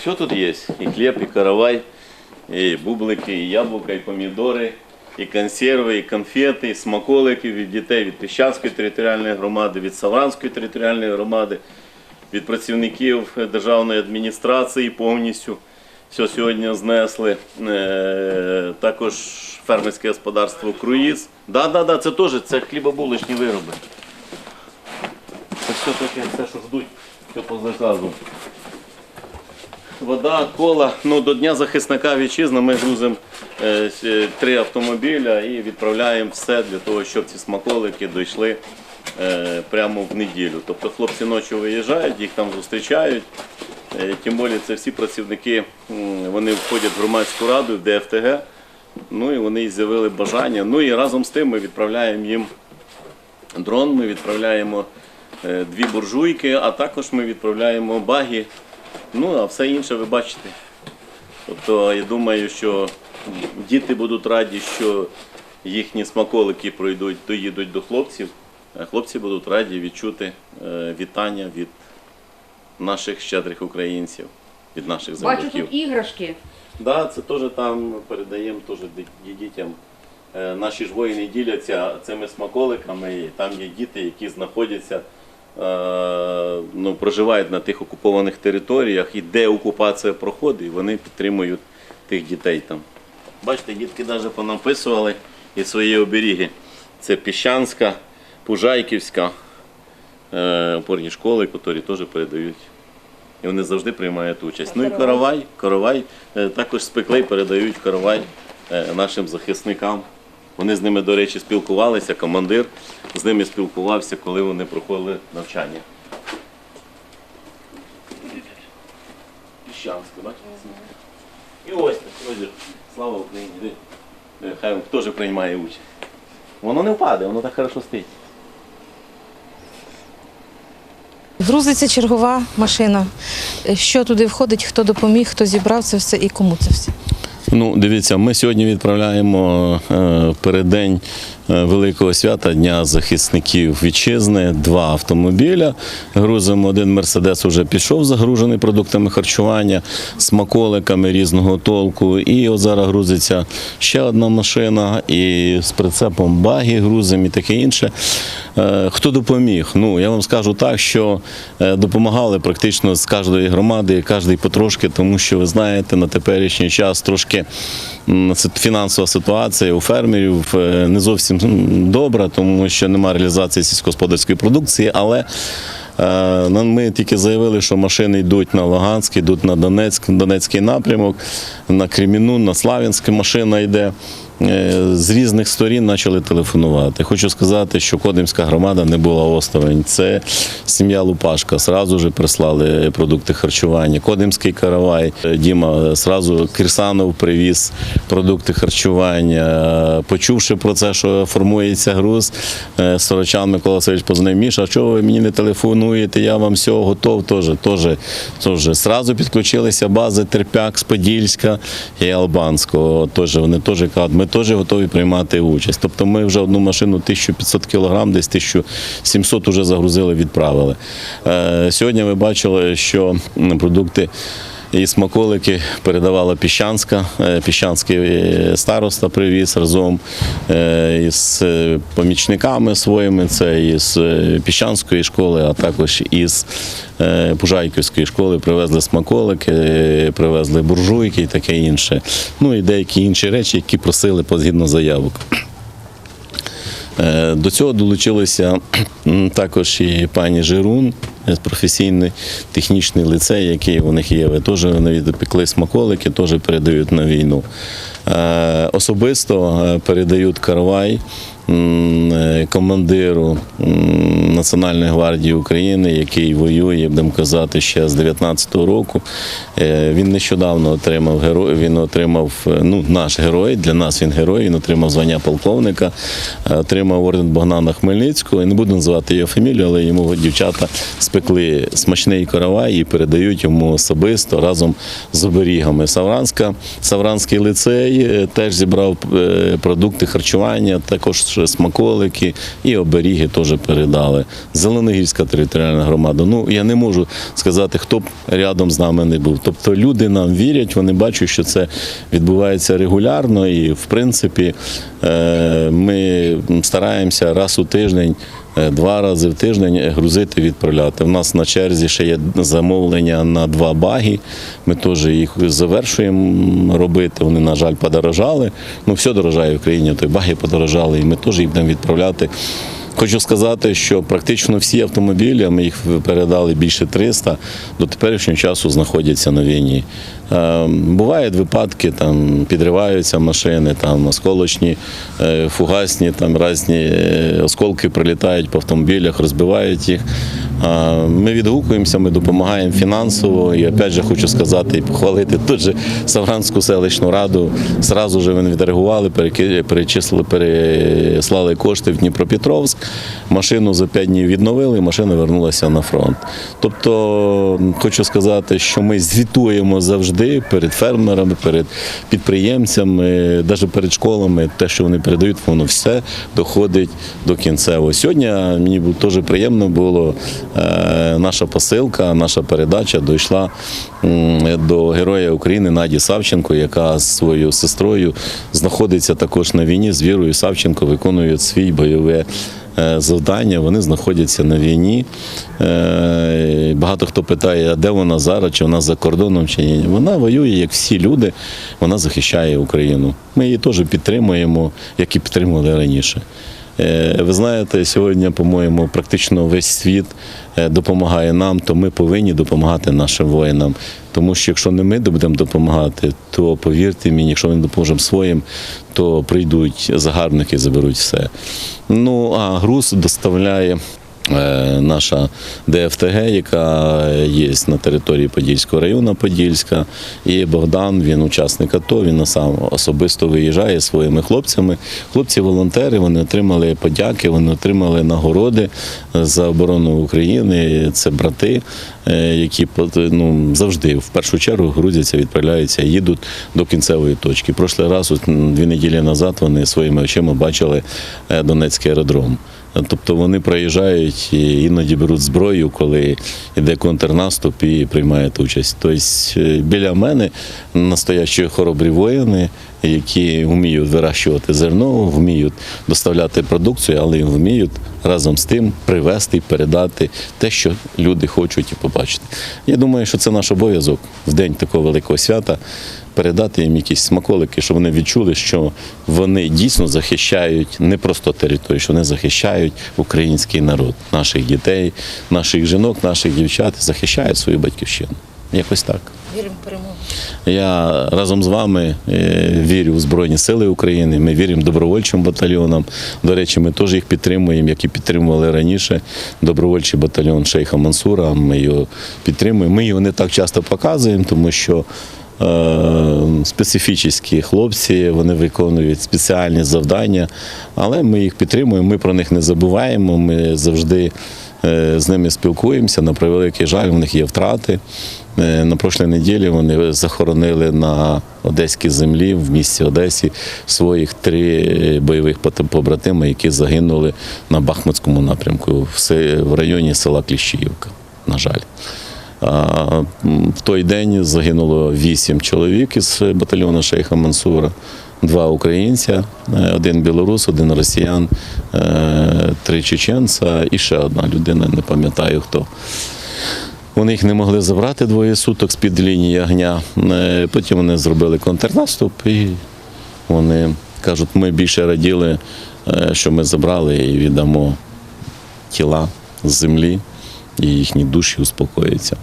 все тут є. І хліб, і каравай, і бублики, і яблука, і помідори, і консерви, і конфети, і смаколики від дітей від Піщанської територіальної громади, від Савранської територіальної громади, від працівників державної адміністрації повністю. Все сьогодні знесли. Е, також фермерське господарство Круїз. Да, да, да, це теж це хлібобулочні вироби. Це все таке, все, що ждуть, все по заказу. Вода, кола. Ну, до Дня захисника вітчизни ми грузимо е, е, три автомобіля і відправляємо все для того, щоб ці смаколики дійшли е, прямо в неділю. Тобто хлопці ночі виїжджають, їх там зустрічають. Тим більше це всі працівники, вони входять в громадську раду, в ДФТГ. Ну і вони з'явили бажання. Ну і разом з тим ми відправляємо їм дрон, ми відправляємо дві буржуйки, а також ми відправляємо баги. Ну, а все інше ви бачите. Тобто я думаю, що діти будуть раді, що їхні смаколики пройдуть, доїдуть до хлопців, а хлопці будуть раді відчути е, вітання від наших щедрих українців, від наших Бачу тут іграшки. Да, це теж там передаємо теж дітям. Е, Наші ж воїни діляться цими смаколиками. І там є діти, які знаходяться, ну, проживають на тих окупованих територіях, і де окупація проходить, і вони підтримують тих дітей там. Бачите, дітки навіть понаписували і свої оберіги. Це Піщанська, Пужайківська, е, опорні школи, які теж передають і вони завжди приймають участь. Ну і каравай, каравай е, також спекли і передають каравай е, нашим захисникам. Вони з ними, до речі, спілкувалися, командир з ними спілкувався, коли вони проходили навчання. Піщанське, бачите? І ось так, ось, слава Україні. Хай він теж приймає участь. Воно не впаде, воно так хорошо стоїть. Грузиться чергова машина. Що туди входить, хто допоміг, хто зібрав це все і кому це все. Ну, дивіться, ми сьогодні відправляємо е, переддень е, великого свята Дня захисників вітчизни два автомобіля. Грузимо один мерседес вже пішов загружений продуктами харчування, смаколиками різного толку. І от зараз грузиться ще одна машина, і з прицепом баги грузимо і таке інше. Е, Хто допоміг? Ну я вам скажу так, що е, допомагали практично з кожної громади, кожний потрошки, тому що ви знаєте, на теперішній час трошки фінансова ситуація у фермерів е, не зовсім добра, тому що немає реалізації сільськогосподарської продукції, але Е, Ми тільки заявили, що машини йдуть на Луганськ, йдуть на Донецьк, Донецький напрямок, на Креміну, на Славянськ машина йде. Е, З різних сторін почали телефонувати. Хочу сказати, що Кодимська громада не була осторонь. Це сім'я Лупашка. Сразу же прислали продукти харчування. Кодимський каравай. Е, Діма сразу Кирсанов привіз продукти харчування. Е, Почувши про це, що формується груз, Сорочан Микола Васильович позвонив, Міша, чого ви мені не телефонуєте? Я вам все готов. Теж, теж, теж. Сразу підключилися бази Терпяк з Подільська і Албанського. Теж, вони теж кажуть, ми теж готові приймати участь. Тобто ми вже одну машину 1500 кг, десь 1700 вже загрузили, відправили. Е, Сьогодні ви бачили, що продукти і смаколики передавала Піщанська. Е, Піщанський е, староста привіз разом е, із помічниками своїми. Це із Піщанської школи, а також із Пужайківської школи привезли смаколики, привезли буржуйки і таке інше. Ну і деякі інші речі, які просили згідно заявок. До цього долучилися також і пані Жирун, професійний технічний лицей, який у них є. Ви Теж вони допекли смаколики, теж передають на війну. Е, Особисто е, передають каравай е, командиру Національної гвардії України, який воює, будемо казати, ще з 19-го року. Е, Він нещодавно отримав герой. Він отримав е, ну, наш герой. Для нас він герой. Він отримав звання полковника, е, отримав орден Богдана Хмельницького. Я не буду називати його фамілію, але йому дівчата спекли смачний каравай і передають йому особисто разом з оберігами. Савранська, Савранський лицей е, теж зібрав е, продукти харчування, також смаколики і оберіги теж передали. Зеленогірська територіальна громада. Ну я не можу сказати, хто б рядом з нами не був. Тобто люди нам вірять, вони бачать, що це відбувається регулярно, і в принципі е, ми стараємося раз у тиждень. Е, Два рази в тиждень грузити, відправляти. У нас на черзі ще є замовлення на два баги. Ми теж їх завершуємо робити. Вони, на жаль, подорожали. Ну, все дорожає в країні, то баги подорожали, і ми теж їх будемо відправляти. Хочу сказати, що практично всі автомобілі, ми їх передали більше 300, до теперішнього часу знаходяться на війні. Е, Бувають випадки, там підриваються машини, там осколочні, е, фугасні, там різні е, осколки прилітають по автомобілях, розбивають їх. Ми відгукуємося, ми допомагаємо фінансово. І опять же хочу сказати і похвалити тут же Савранську селищну раду. Зразу же вони відреагували, перечислили, переслали кошти в Дніпропетровськ. Машину за 5 днів відновили, і машина вернулася на фронт. Тобто, хочу сказати, що ми звітуємо завжди перед фермерами, перед підприємцями, навіть перед школами. Те, що вони передають, воно все доходить до кінцевого. Сьогодні мені дуже приємно було. Е, Наша посилка, наша передача дійшла до Героя України Наді Савченко, яка з своєю сестрою знаходиться також на війні. З Вірою Савченко виконують свій бойове е, завдання. Вони знаходяться на війні. Е, Багато хто питає, а де вона зараз, чи вона за кордоном, чи ні. Вона воює, як всі люди, вона захищає Україну. Ми її теж підтримуємо, як і підтримували раніше. Е, Ви знаєте, сьогодні, по-моєму, практично весь світ е, допомагає нам, то ми повинні допомагати нашим воїнам. Тому що якщо не ми будемо допомагати, то повірте мені, якщо ми допоможемо своїм, то прийдуть загарбники заберуть все. Ну а груз доставляє. Е, Наша ДФТГ, яка є на території Подільського району Подільська, і Богдан, він учасник АТО, він сам особисто виїжджає своїми хлопцями. Хлопці-волонтери, вони отримали подяки, вони отримали нагороди за оборону України. Це брати, е, які ну, завжди в першу чергу грузяться, відправляються, їдуть до кінцевої точки. Прошлий раз, дві неділі назад, вони своїми очима бачили е, Донецький аеродром. Тобто вони проїжджають і іноді беруть зброю, коли йде контрнаступ і приймають участь. Тобто е, біля мене настоящі хоробрі воїни, які вміють вирощувати зерно, вміють доставляти продукцію, але вміють разом з тим привезти і передати те, що люди хочуть і побачити. Я думаю, що це наш обов'язок в день такого великого свята передати їм якісь смаколики, щоб вони відчули, що вони дійсно захищають не просто територію, що вони захищають український народ, наших дітей, наших жінок, наших дівчат, захищають свою батьківщину. Якось так. Віримо в перемогу. Я разом з вами е, вірю в Збройні Сили України. Ми віримо добровольчим батальйонам. До речі, ми теж їх підтримуємо, як і підтримували раніше. Добровольчий батальйон Шейха Мансура. Ми його підтримуємо. Ми його не так часто показуємо, тому що. Е, Специфічні хлопці, вони виконують спеціальні завдання, але ми їх підтримуємо, ми про них не забуваємо. Ми завжди е, з ними спілкуємося. На превеликий жаль, в них є втрати. Е, На прошлій неділі вони захоронили на одеській землі в місті Одесі своїх три бойових побратима, які загинули на Бахмутському напрямку в районі села Кліщіївка. На жаль. В той день загинуло вісім чоловік із батальйону Шейха Мансура, два українця, е, один білорус, один росіян, е, три чеченця і ще одна людина, не пам'ятаю хто. Вони їх не могли забрати двоє суток з-під лінії огня. Е, Потім вони зробили контрнаступ і вони кажуть, ми більше раділи, що ми забрали і віддамо тіла з землі, і їхні душі успокояться.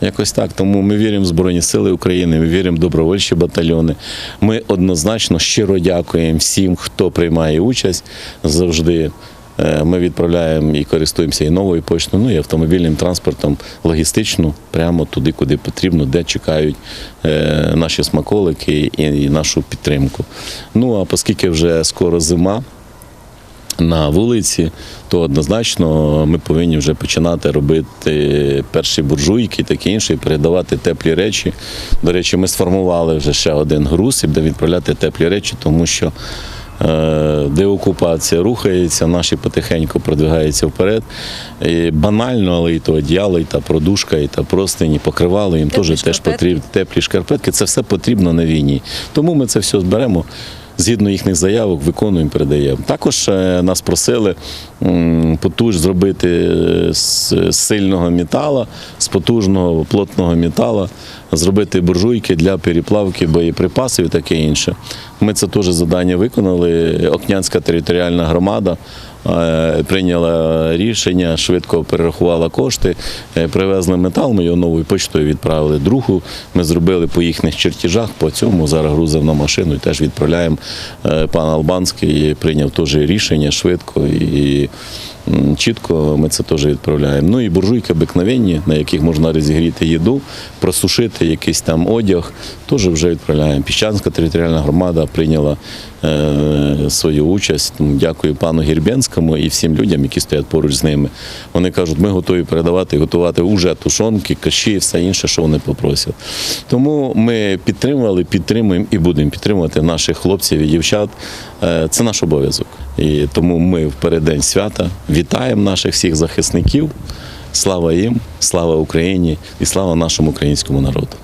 Якось так. Тому ми віримо в Збройні Сили України, ми віримо в добровольчі батальйони. Ми однозначно щиро дякуємо всім, хто приймає участь завжди. Е, Ми відправляємо і користуємося і новою поштою, ну і автомобільним транспортом логістично, прямо туди, куди потрібно, де чекають е, наші смаколики і нашу підтримку. Ну а оскільки вже скоро зима, на вулиці, то однозначно ми повинні вже починати робити перші буржуйки, таке інше, і передавати теплі речі. До речі, ми сформували вже ще один груз і будемо відправляти теплі речі, тому що е, деокупація рухається, наші потихеньку продвигаються вперед. І банально, але і то одіяло, і та продушка, і та простині, покривало їм теж, теж потрібно теплі шкарпетки. Це все потрібно на війні. Тому ми це все зберемо. Згідно їхніх заявок, виконуємо, передаємо. Також е, нас просили потуж зробити е, з сильного метала, з потужного плотного металу, зробити буржуйки для переплавки боєприпасів і таке інше. Ми це теж завдання виконали. Окнянська територіальна громада е, прийняла рішення, швидко перерахувала кошти, е, привезли метал, ми його новою почтою відправили другу. Ми зробили по їхніх чертежах, по цьому зараз грузимо на машину і теж відправляємо. Е, Пан Албанський прийняв теж рішення швидко і чітко ми це теж відправляємо. Ну і буржуйки обикновенні, на яких можна розігріти їду, просушити якийсь там одяг, теж вже відправляємо. Піщанська територіальна громада прийняла е, свою участь. Дякую пану Гірбенському і всім людям, які стоять поруч з ними. Вони кажуть, ми готові передавати готувати уже тушонки, каші і все інше, що вони попросять. Тому ми підтримували, підтримуємо і будемо підтримувати наших хлопців і дівчат. Е, Це наш обов'язок. І тому ми в переддень свята вітаємо наших всіх захисників. Слава їм, слава Україні і слава нашому українському народу.